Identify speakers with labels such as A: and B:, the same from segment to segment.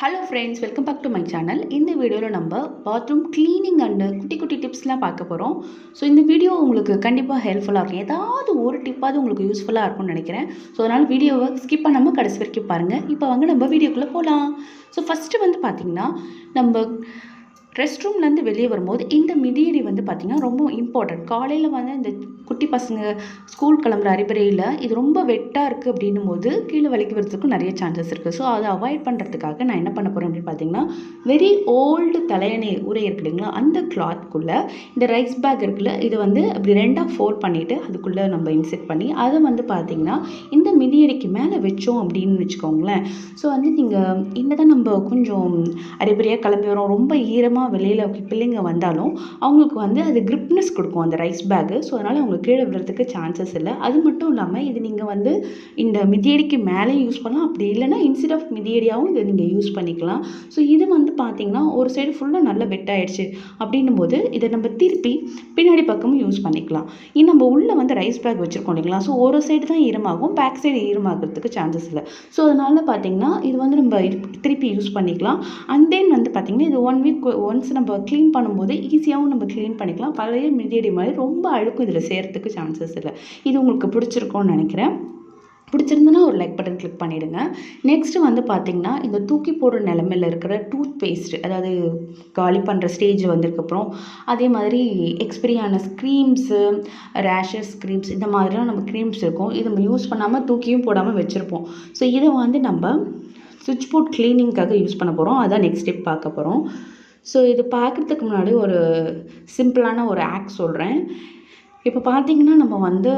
A: Hello friends welcome back to my channel இந்த வீடியோவில் நம்ம பாத்ரூம் க்ளீனிங் அண்டு குட்டி குட்டி டிப்ஸ்லாம் பார்க்க போகிறோம் ஸோ இந்த வீடியோ உங்களுக்கு கண்டிப்பாக ஹெல்ப்ஃபுல்லாக இருக்கும். ஏதாவது ஒரு டிப்பாவது உங்களுக்கு யூஸ்ஃபுல்லாக இருக்கும்னு நினைக்கிறேன். ஸோ அதனால் வீடியோவை ஸ்கிப் பண்ணாமல் கடைசி வரைக்கும் பாருங்கள் இப்போ வாங்க நம்ம வீடியோக்குள்ளே போகலாம் ஸோ ஃபஸ்ட்டு வந்து பார்த்திங்கன்னா நம்ம ரெஸ்ட் ரூம்லேருந்து வெளியே வரும்போது இந்த மிதியடி வந்து பார்த்திங்கன்னா ரொம்ப இம்பார்ட்டன்ட் காலையில் வந்து இந்த குட்டி பசங்க ஸ்கூல் கிளம்புற அறிவுரையில் இது ரொம்ப வெட்டாக இருக்குது அப்படின்னும் போது கீழே வலிக்கு வரதுக்கும் நிறைய சான்சஸ் இருக்குது ஸோ அதை அவாய்ட் பண்ணுறதுக்காக நான் என்ன பண்ண போகிறேன் அப்படின்னு பார்த்தீங்கன்னா வெரி ஓல்டு தலையணை உரை இருக்கு இல்லைங்களா? அந்த கிளாத்குள்ளே இந்த ரைஸ் பேக் இருக்குல்ல இது வந்து அப்படி ரெண்டாக ஃபோல்ட் பண்ணிவிட்டு அதுக்குள்ளே நம்ம இன்செட் பண்ணி அதை வந்து பார்த்திங்கன்னா இந்த மிதியடிக்கு மேலே வச்சோம் அப்படின்னு வச்சுக்கோங்களேன். ஸோ வந்து நீங்கள் என்ன தான் நம்ம கொஞ்சம் அறிவுரையாக கிளம்பி வரோம் ரொம்ப ஈரமாக வெளியில் பிள்ளைங்க வந்தாலும் அவங்களுக்கு வந்து அது கிரிப்னஸ் கொடுக்கும் அந்த ரைஸ் பேக்கு ஸோ அதனால் அவங்க கீழே விடுறதுக்கு சான்சஸ் இல்லை. அது மட்டும் இல்லாமல் இது நீங்கள் வந்து இந்த மிதியடிக்கு மேலே யூஸ் பண்ணலாம். அப்படி இல்லைன்னா இன்ஸ்டெட் ஆஃப் மிதியடியாகவும் இதை நீங்கள் யூஸ் பண்ணிக்கலாம். ஸோ இது வந்து பார்த்திங்கன்னா ஒரு சைடு ஃபுல்லாக நல்லா வெட் ஆயிடுச்சு. அப்படின்னும் போது இதை நம்ம திருப்பி பின்னாடி பக்கமும் யூஸ் பண்ணிக்கலாம். இன்னும் நம்ம உள்ளே வந்து ரைஸ் பேக் வச்சுருக்கோம் இல்லைங்களா? ஸோ ஒரு சைடு தான் ஈரமாகும் பேக் சைடு ஈரமாகிறதுக்கு சான்சஸ் இல்லை. ஸோ அதனால் பார்த்திங்கன்னா இது வந்து நம்ம திருப்பி யூஸ் பண்ணிக்கலாம். அண்ட் தென் வந்து பார்த்திங்கன்னா இது ஒன் வீக் ஒன் ஒன்ஸ் நம்ம க்ளீன் பண்ணும்போது ஈஸியாகவும் நம்ம க்ளீன் பண்ணிக்கலாம். பழைய மிதியடி மாதிரி ரொம்ப அழுக்கும் இதில் சேர்கிறதுக்கு சான்சஸ் இல்லை. இது உங்களுக்கு பிடிச்சிருக்கோன்னு நினைக்கிறேன். பிடிச்சிருந்துன்னா ஒரு லைக் பட்டன் கிளிக் பண்ணிவிடுங்க நெக்ஸ்ட்டு வந்து பார்த்திங்கன்னா இந்த தூக்கி போடுற நிலமையில் இருக்கிற டூத் பேஸ்ட் அதாவது காலி பண்ணுற ஸ்டேஜ் வந்ததுக்கப்புறம் அதே மாதிரி எக்ஸ்பிரியான ஸ்க்ரீம்ஸு ரேஷஸ் க்ரீம்ஸ் இந்த மாதிரிலாம் நம்ம க்ரீம்ஸ் இருக்கும். இது நம்ம யூஸ் பண்ணாமல் தூக்கியும் போடாமல் வச்சுருப்போம். ஸோ இதை வந்து நம்ம சுவிட்ச் போர்ட் க்ளீனிங்க்காக யூஸ் பண்ண போகிறோம் அதான் நெக்ஸ்ட் ஸ்டெப் பார்க்க போகிறோம் ஸோ இது பார்க்குறதுக்கு முன்னாடி ஒரு சிம்பிளான ஒரு ஆக்ட் சொல்கிறேன் இப்போ பார்த்தீங்கன்னா நம்ம வந்து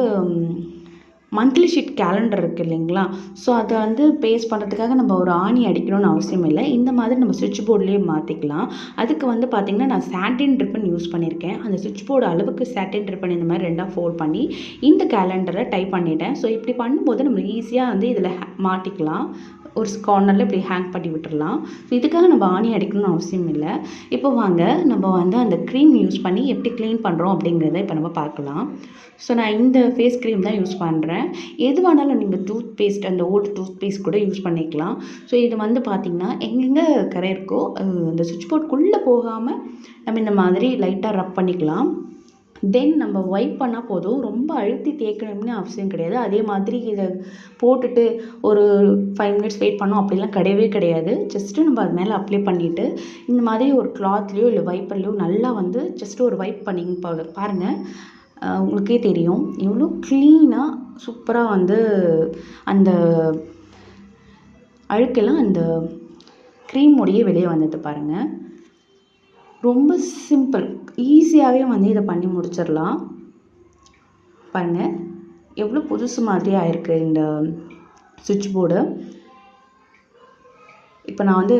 A: மந்த்லி ஷீட் கேலண்டர் இருக்குது இல்லைங்களா? ஸோ அதை வந்து பேஸ் பண்ணுறதுக்காக நம்ம ஒரு ஆணி அடிக்கணும்னு அவசியம் இல்லை. இந்த மாதிரி நம்ம சுவிட்ச் போர்ட்லேயே மாற்றிக்கலாம் அதுக்கு வந்து பார்த்திங்கன்னா நான் சாட்டின் ட்ரிப்பன் யூஸ் பண்ணியிருக்கேன். அந்த சுவிட்ச் போர்டு அளவுக்கு சாட்டின் ட்ரிப்பன் இந்த மாதிரி ரெண்டாக ஃபோல்ட் பண்ணி இந்த கேலண்டரை டைப் பண்ணிட்டேன். ஸோ இப்படி பண்ணும்போது நம்ம ஈஸியாக வந்து இதில் மாட்டிக்கலாம். ஒரு கார்னரில் இப்படி ஹேங் பண்ணி விட்டுடலாம் ஸோ இதுக்காக நம்ம ஆணி அடிக்கணும்னு அவசியம் இல்லை. இப்போ வாங்க நம்ம வந்து அந்த க்ரீம் யூஸ் பண்ணி எப்படி க்ளீன் பண்ணுறோம் அப்படிங்கிறத இப்போ நம்ம பார்க்கலாம். ஸோ நான் இந்த ஃபேஸ் க்ரீம் தான் யூஸ் பண்ணுறேன் எது வேணாலும் நீங்கள் டூத் பேஸ்ட் அந்த ஓல்டு டூத் பேஸ்ட் கூட யூஸ் பண்ணிக்கலாம். ஸோ இது வந்து பார்த்திங்கன்னா எங்கெங்கே கரை இருக்கோ அந்த சுவிட்ச் போர்ட்குள்ளே போகாமல் நம்ம இந்த மாதிரி லைட்டாக ரப் பண்ணிக்கலாம். தென் நம்ம ஒய்ப் பண்ணால் போதும். ரொம்ப அழுத்தி தேய்க்கணும்னு அவசியம் கிடையாது. அதே மாதிரி இதை போட்டுட்டு ஒரு ஃபைவ் மினிட்ஸ் வெயிட் பண்ணோம் அப்படிலாம் கிடையவே கிடையாது. ஜஸ்ட்டு நம்ம அது மேலே அப்ளை பண்ணிவிட்டு இந்த மாதிரி ஒரு கிளாத்லேயோ இல்லை வைப்பர்லேயோ நல்லா வந்து ஜஸ்ட்டு ஒரு வைப் பண்ணிங்க பாருங்கள் உங்களுக்கே தெரியும். எவ்வளோ க்ளீனாக சூப்பராக வந்து அந்த அழுக்கெல்லாம் அந்த க்ரீமோடையே வெளியே வந்தது பாருங்கள் ரொம்ப சிம்பிள் ஈஸியாகவே வந்து இதை பண்ணி முடிச்சிடலாம். பாருங்கள் எவ்வளோ புதுசு மாதிரி ஆயிருக்கு இந்த சுவிட்ச் போர்டு. இப்போ நான் வந்து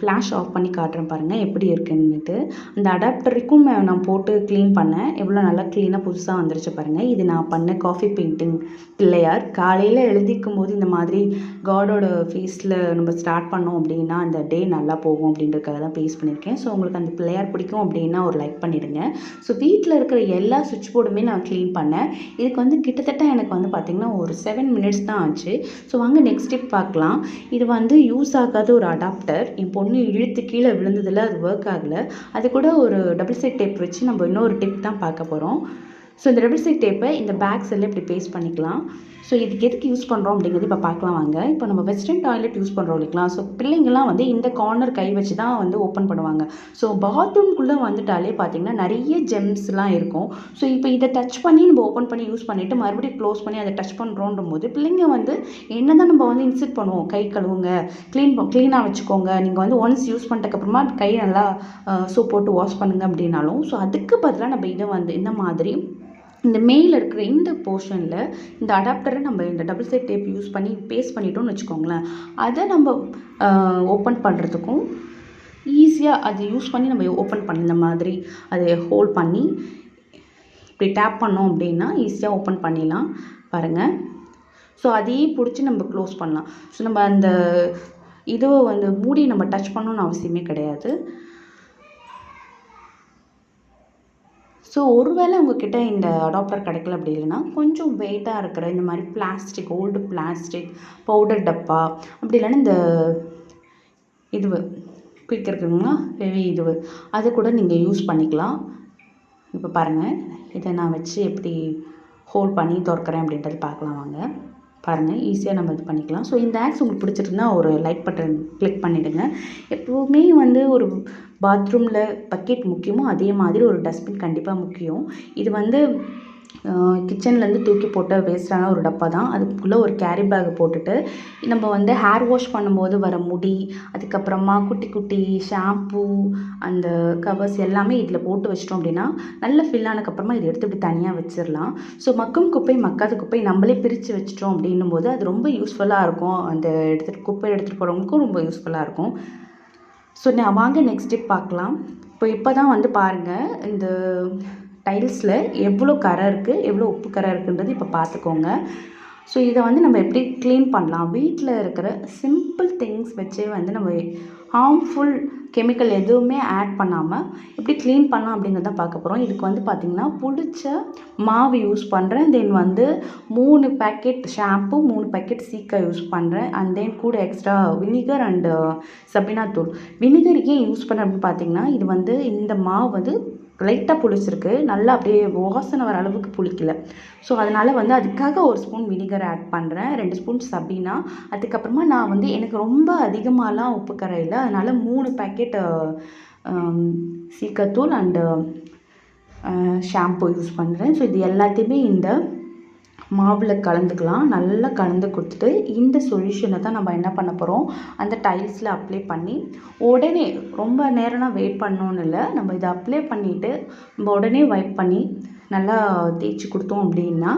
A: ஃப்ளாஷ் ஆஃப் பண்ணி காட்டுறேன் பாருங்கள் எப்படி இருக்குன்னுட்டு. அந்த அடாப்டருக்கும் நான் போட்டு க்ளீன் பண்ணேன். எவ்வளோ நல்லா க்ளீனாக புதுசாக வந்துருச்சு பாருங்கள் இது நான் பண்ண காஃபி பெயிண்டிங் பிள்ளையார் காலையில் எழுதிக்கும் போது இந்த மாதிரி காடோட ஃபேஸில் நம்ம ஸ்டார்ட் பண்ணோம் அப்படின்னா அந்த டே நல்லா போகும் அப்படின்றதுக்காக தான் பேஸ் பண்ணியிருக்கேன் ஸோ உங்களுக்கு அந்த பிள்ளையார் பிடிக்கும் அப்படின்னா ஒரு லைக் பண்ணிவிடுங்க ஸோ வீட்டில் இருக்கிற எல்லா சுவிட்ச் போர்டுமே நான் க்ளீன் பண்ணேன். இதுக்கு வந்து கிட்டத்தட்ட எனக்கு வந்து பார்த்திங்கன்னா ஒரு செவன் மினிட்ஸ் தான் ஆச்சு. ஸோ வாங்க நெக்ஸ்ட் ஸ்டெப் பார்க்கலாம். இது வந்து யூஸ் ஆகாத ஒரு அடாப்டர் இப்போ ஒன்று இழுத்து கீழே விழுந்ததில் அது ஒர்க் ஆகலை. அது கூட ஒரு டபுள் சைட் டேப் வச்சு நம்ம இன்னொரு டிப் தான் பார்க்க போகிறோம் ஸோ இந்த டபுள் சைட் டேப்பை இந்த பேக் எல்லாம் இப்படி பேஸ்ட் பண்ணிக்கலாம். ஸோ இதுக்கு எதுக்கு யூஸ் பண்ணுறோம் அப்படிங்கிறது இப்போ பார்க்கலாம் வாங்க. இப்போ நம்ம வெஸ்டர்ன் டாய்லெட் யூஸ் பண்ணுறோம் இல்லைங்களா? ஸோ பிள்ளைங்கள்லாம் வந்து இந்த கார்னர் கை வச்சு தான் வந்து ஓப்பன் பண்ணுவாங்க. ஸோ பாத்ரூம்குள்ளே வந்துட்டாலே பார்த்தீங்கன்னா நிறைய ஜெம்ஸ்லாம் இருக்கும். ஸோ இப்போ இதை டச் பண்ணி நம்ம ஓப்பன் பண்ணி யூஸ் பண்ணிவிட்டு மறுபடியும் க்ளோஸ் பண்ணி அதை டச் பண்ணுறோன்றும் போது பிள்ளைங்க வந்து என்ன தான் நம்ம வந்து இன்சிட் பண்ணுவோம்? கை கழுவுங்க க்ளீன் க்ளீனாக வச்சுக்கோங்க. நீங்கள் வந்து ஒன்ஸ் யூஸ் பண்ணிட்டக்கப்புறமா கை நல்லா சோப் போட்டு வாஷ் பண்ணுங்க அப்படின்னாலும். ஸோ அதுக்கு பதிலாக நம்ம இதை வந்து இந்த மாதிரி இந்த மேயில் இருக்கிற இந்த போர்ஷனில் இந்த அடாப்டரை நம்ம இந்த டபுள் சைட் டேப் யூஸ் பண்ணி பேஸ்ட் பண்ணிட்டோம்னு வச்சுக்கோங்களேன். அதை நம்ம ஓப்பன் பண்ணுறதுக்கும் ஈஸியாக அதை யூஸ் பண்ணி நம்ம ஓப்பன் பண்ண மாதிரி அதை ஹோல்ட் பண்ணி இப்படி டேப் பண்ணோம் அப்படின்னா ஈஸியாக ஓப்பன் பண்ணிடலாம். பாருங்கள் ஸோ அதையே பிடிச்சி நம்ம க்ளோஸ் பண்ணலாம். ஸோ நம்ம அந்த இதுவை வந்து மூடி நம்ம டச் பண்ணணும்னு அவசியமே கிடையாது. ஸோ ஒருவேளை உங்ககிட்ட இந்த அடாப்டர் கிடைக்கல அப்படி இல்லைன்னா கொஞ்சம் வெயிட்டாக இருக்கிற இந்த மாதிரி பிளாஸ்டிக் ஓல்டு பிளாஸ்டிக் பவுடர் டப்பா அப்படி இல்லைன்னா இந்த இதுவு குயிக் இருக்குங்களா ஹெவி இதுவு அது கூட நீங்கள் யூஸ் பண்ணிக்கலாம். இப்போ பாருங்கள் இதை நான் வச்சு எப்படி ஹோல்ட் பண்ணி திறக்கிறேன் அப்படின்றது பார்க்கலாம் வாங்க. பாருங்கள் ஈஸியாக நம்ம இது பண்ணிக்கலாம். ஸோ இந்த ஆக்ஸ் உங்களுக்கு பிடிச்சிருந்தா ஒரு லைக் பட்டன் கிளிக் பண்ணிவிடுங்க எப்போவுமே வந்து ஒரு பாத்ரூமில் பக்கெட் முக்கியமோ அதே மாதிரி ஒரு டஸ்ட்பின் கண்டிப்பாக முக்கியம். இது வந்து கிச்சன்லேருந்து தூக்கி போட்ட வேஸ்ட்டான ஒரு டப்பா தான். அதுக்குள்ளே ஒரு கேரி பேக் போட்டுட்டு நம்ம வந்து ஹேர் வாஷ் பண்ணும்போது வர முடி அதுக்கப்புறமா குட்டி குட்டி ஷாம்பூ அந்த கவர்ஸ் எல்லாமே இதில் போட்டு வச்சிட்டோம் அப்படின்னா நல்ல ஃபில் ஆனதுக்கப்புறமா இதை எடுத்து இப்படி தனியாக வச்சிடலாம். ஸோ மக்கும் குப்பை மக்காத குப்பை நம்மளே பிரித்து வச்சிட்டோம் அப்படின்னும் போது அது ரொம்ப யூஸ்ஃபுல்லாக இருக்கும். அந்த எடுத்துகிட்டு குப்பை எடுத்துகிட்டு போகிறவங்களுக்கும் ரொம்ப யூஸ்ஃபுல்லாக இருக்கும். ஸோ நான் வாங்க நெக்ஸ்ட் ஸ்டெப் பார்க்கலாம். இப்போ இப்போ தான் வந்து பாருங்கள் இந்த டைல்ஸில் எவ்வளோ கரை இருக்குது எவ்வளோ உப்பு கரை இருக்குன்றது இப்போ பார்த்துக்கோங்க. ஸோ இதை வந்து நம்ம எப்படி க்ளீன் பண்ணலாம்? வீட்டில் இருக்கிற சிம்பிள் திங்ஸ் வச்சே வந்து நம்ம ஹார்ம்ஃபுல் கெமிக்கல் எதுவுமே ஆட் பண்ணாமல் எப்படி க்ளீன் பண்ணலாம் அப்படிங்கிறத பார்க்க போகிறோம் இதுக்கு வந்து பார்த்திங்கன்னா பிடிச்ச மாவு யூஸ் பண்ணுறேன் தென் வந்து மூணு பேக்கெட் ஷாம்பு மூணு பேக்கெட் சீக்கா யூஸ் பண்ணுறேன் அண்ட் தென் கூட எக்ஸ்ட்ரா வினிகர் அண்டு சபினா தூள் வினிகர் ஏன் யூஸ் பண்ணுறேன் அப்படின்னு பார்த்தீங்கன்னா இது வந்து இந்த மாவு வந்து லைட்டாக புளிச்சிருக்கு. நல்லா அப்படியே வாசனை வர அளவுக்கு புளிக்கல. ஸோ அதனால் வந்து அதுக்காக ஒரு ஸ்பூன் வினிகர் ஆட் பண்ணுறேன் ரெண்டு ஸ்பூன் சபீனா. அதுக்கப்புறமா நான் வந்து எனக்கு ரொம்ப அதிகமாகலாம் உப்பு கரையில் அதனால் மூணு பேக்கெட் சீக்கத்தூள் அண்டு ஷாம்பு யூஸ் பண்ணுறேன் ஸோ இது எல்லாத்தையுமே இந்த மாவில் கலந்துக்கலாம். நல்லா கலந்து கொடுத்துட்டு இந்த சொல்யூஷனை தான் நம்ம என்ன பண்ண போகிறோம் அந்த டைல்ஸில் அப்ளை பண்ணி உடனே ரொம்ப நேரம்னா வெயிட் பண்ணணும்னு இல்லை. நம்ம இதை அப்ளை பண்ணிவிட்டு நம்ம உடனே வைப் பண்ணி நல்லா தேய்ச்சி கொடுத்தோம் அப்படின்னா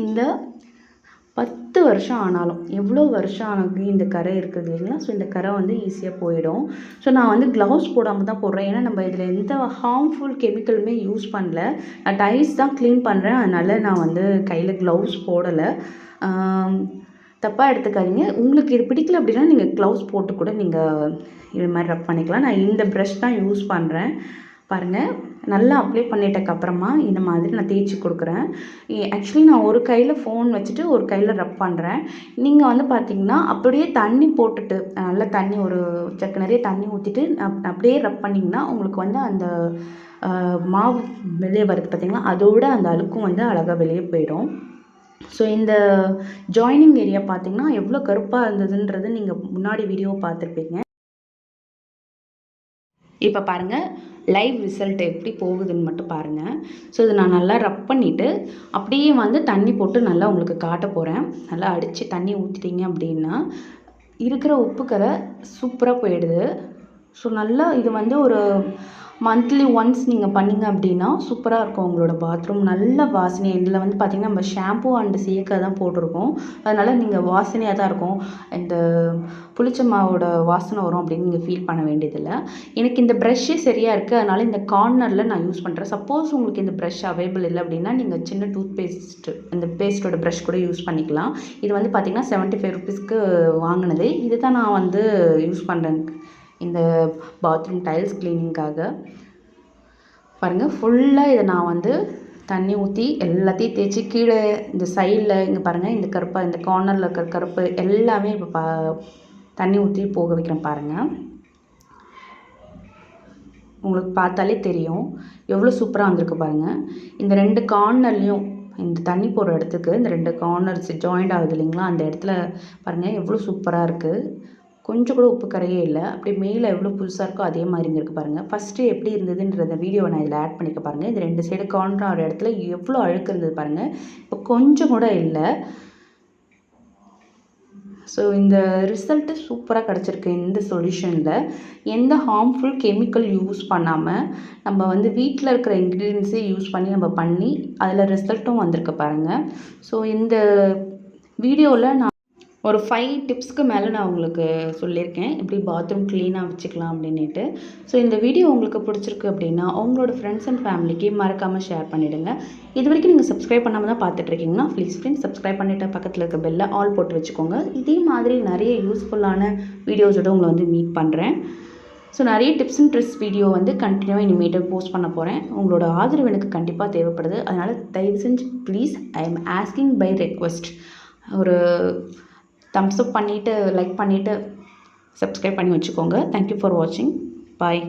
A: இந்த பத்து வருஷம் ஆனாலும் எவ்வளோ வருஷம் ஆனது இந்த கரை இருக்குது இல்லைங்களா? ஸோ இந்த கரை வந்து ஈஸியாக போயிடும். ஸோ நான் வந்து க்ளவுஸ் போடாமல் தான் போடுறேன். ஏன்னா நம்ம இதில் எந்த ஹார்ம்ஃபுல் கெமிக்கலுமே யூஸ் பண்ணல. நான் டைல்ஸ் தான் க்ளீன் பண்ணுறேன் அதனால் நான் வந்து கையில் க்ளவுஸ் போடலை. தப்பாக எடுத்துக்காதீங்க. உங்களுக்கு இது பிடிக்கல அப்படின்னா நீங்கள் க்ளவுஸ் போட்டு கூட நீங்கள் இது மாதிரி ரப் பண்ணிக்கலாம். நான் இந்த ப்ரஷ் தான் யூஸ் பண்ணுறேன் பாருங்கள் நல்லா அப்ளை பண்ணிட்டக்கப்புறமா இந்த மாதிரி நான் தேய்ச்சி கொடுக்குறேன். ஆக்சுவலி நான் ஒரு கையில் ஃபோன் வச்சுட்டு ஒரு கையில் ரப் பண்ணுறேன் நீங்கள் வந்து பார்த்தீங்கன்னா அப்படியே தண்ணி போட்டுட்டு நல்லா தண்ணி ஒரு சக்கு நிறைய தண்ணி ஊற்றிட்டு அப்படியே ரப் பண்ணிங்கன்னா உங்களுக்கு வந்து அந்த மாவு வெளியே வருது பார்த்திங்கன்னா அதோட அந்த அழுக்கும் வந்து அழகாக வெளியே போயிடும். ஸோ இந்த ஜாயினிங் ஏரியா பார்த்தீங்கன்னா எவ்வளோ கருப்பாக இருந்ததுன்றது நீங்கள் முன்னாடி வீடியோ பார்த்துருப்பீங்க. இப்போ பாருங்கள் லைவ் ரிசல்ட் எப்படி போகுதுன்னு மட்டும் பாருங்கள் ஸோ இதை நான் நல்லா ரப் பண்ணிவிட்டு அப்படியே வந்து தண்ணி போட்டு நல்லா உங்களுக்கு காட்ட போகிறேன் நல்லா அடித்து தண்ணி ஊற்றிட்டீங்க அப்படின்னா இருக்கிற உப்புக்கரை சூப்பராக போயிடுது. ஸோ நல்லா இது வந்து ஒரு மந்த்லி ஒன்ஸ் நீங்கள் பண்ணிங்க அப்படின்னா சூப்பராக இருக்கும் உங்களோட பாத்ரூம் நல்ல வாசனை. இதில் வந்து பார்த்திங்கன்னா நம்ம ஷாம்பு அண்டு சீக்கா தான் போட்டிருக்கோம். அதனால் நீங்கள் வாசனையாக தான் இருக்கும். இந்த புளிச்ச மாவோட வாசனை வரும் அப்படின்னு நீங்கள் ஃபீல் பண்ண வேண்டியதில்லை. எனக்கு இந்த ப்ரஷ்ஷே சரியாக இருக்குது அதனால் இந்த கார்னரில் நான் யூஸ் பண்ணுறேன் சப்போஸ் உங்களுக்கு இந்த ப்ரஷ் அவைலபிள் இல்லை அப்படின்னா நீங்கள் சின்ன டூத் பேஸ்ட் இந்த பேஸ்ட்டோட ப்ரஷ் கூட யூஸ் பண்ணிக்கலாம். இது வந்து பார்த்திங்கன்னா செவன்ட்டி ஃபைவ் ருபீஸ்க்கு வாங்கினது. இது தான் நான் வந்து யூஸ் பண்ணுறேன் இந்த பாத்ரூம் டைல்ஸ் க்ளீனிங்காக பாருங்கள் ஃபுல்லாக இதை நான் வந்து தண்ணி ஊற்றி எல்லாத்தையும் தேய்ச்சி கீழே இந்த சைடில் இங்கே பாருங்கள் இந்த கருப்பாக இந்த கார்னரில் இருக்கிற கருப்பு எல்லாமே இப்போ பா தண்ணி ஊற்றி போக வைக்கிறேன் பாருங்கள் உங்களுக்கு பார்த்தாலே தெரியும். எவ்வளோ சூப்பராக வந்திருக்கு பாருங்கள் இந்த ரெண்டு கார்னர்லேயும் இந்த தண்ணி போகிற இடத்துக்கு இந்த ரெண்டு கார்னர்ஸ் ஜாயிண்ட் ஆகுது இல்லைங்களா? அந்த இடத்துல பாருங்கள் எவ்வளோ சூப்பராக இருக்குது கொஞ்சம் கூட உப்பு கரையே இல்லை. அப்படியே மேலே எவ்வளோ புதுசாக இருக்கோ அதே மாதிரி இங்கே இருக்குது பாருங்கள் ஃபஸ்ட்டு எப்படி இருந்ததுன்றத வீடியோவை நான் இதில் ஆட் பண்ணிக்க பாருங்கள் இந்த ரெண்டு சைடு கார்னர் ஒரு இடத்துல எவ்வளோ அழுக்கு இருந்தது பாருங்கள் இப்போ கொஞ்சம் கூட இல்லை. ஸோ இந்த ரிசல்ட்டு சூப்பராக கிடச்சிருக்கு இந்த சொல்யூஷனில் எந்த ஹார்ம்ஃபுல் கெமிக்கல் யூஸ் பண்ணாமல் நம்ம வந்து வீட்டில் இருக்கிற இன்க்ரீடியன்ஸே யூஸ் பண்ணி நம்ம பண்ணி அதில் ரிசல்ட்டும் வந்திருக்கு பாருங்கள் ஸோ இந்த வீடியோவில் நான் ஒரு ஃபைவ் டிப்ஸ்க்கு மேலே நான் உங்களுக்கு சொல்லியிருக்கேன். எப்படி பாத்ரூம் க்ளீனாக வச்சுக்கலாம் அப்படின்ட்டு ஸோ இந்த வீடியோ உங்களுக்கு பிடிச்சிருக்கு அப்படின்னா உங்களோட ஃப்ரெண்ட்ஸ் அண்ட் ஃபேமிலிக்கு மறக்காமல் ஷேர் பண்ணிவிடுங்க இது வரைக்கும் நீங்கள் சப்ஸ்கிரைப் பண்ணாமல் தான் பார்த்துட்ருக்கீங்கன்னா ப்ளீஸ் ஃப்ரெண்ட்ஸ் சப்ஸ்கிரைப் பண்ணிவிட்டு பக்கத்தில் இருக்க பெல்லை ஆல் போட்டு வச்சுக்கோங்க. இதே மாதிரி நிறைய யூஸ்ஃபுல்லான வீடியோஸோடு உங்களை வந்து மீட் பண்ணுறேன் ஸோ நிறைய டிப்ஸ் அண்ட் ட்ரிக்ஸ் வீடியோ வந்து கண்டினியூவாக இனிமேட்டு போஸ்ட் பண்ண போகிறேன் உங்களோட ஆதரவு எனக்கு கண்டிப்பாக தேவைப்படுது. அதனால் தயவு செஞ்சு please I am asking by request ஒரு தம்ஸ் அப் பண்ணிவிட்டு லைக் பண்ணிவிட்டு சப்ஸ்கிரைப் பண்ணி வச்சுக்கோங்க. தேங்க்யூ ஃபார் வாட்சிங் பாய்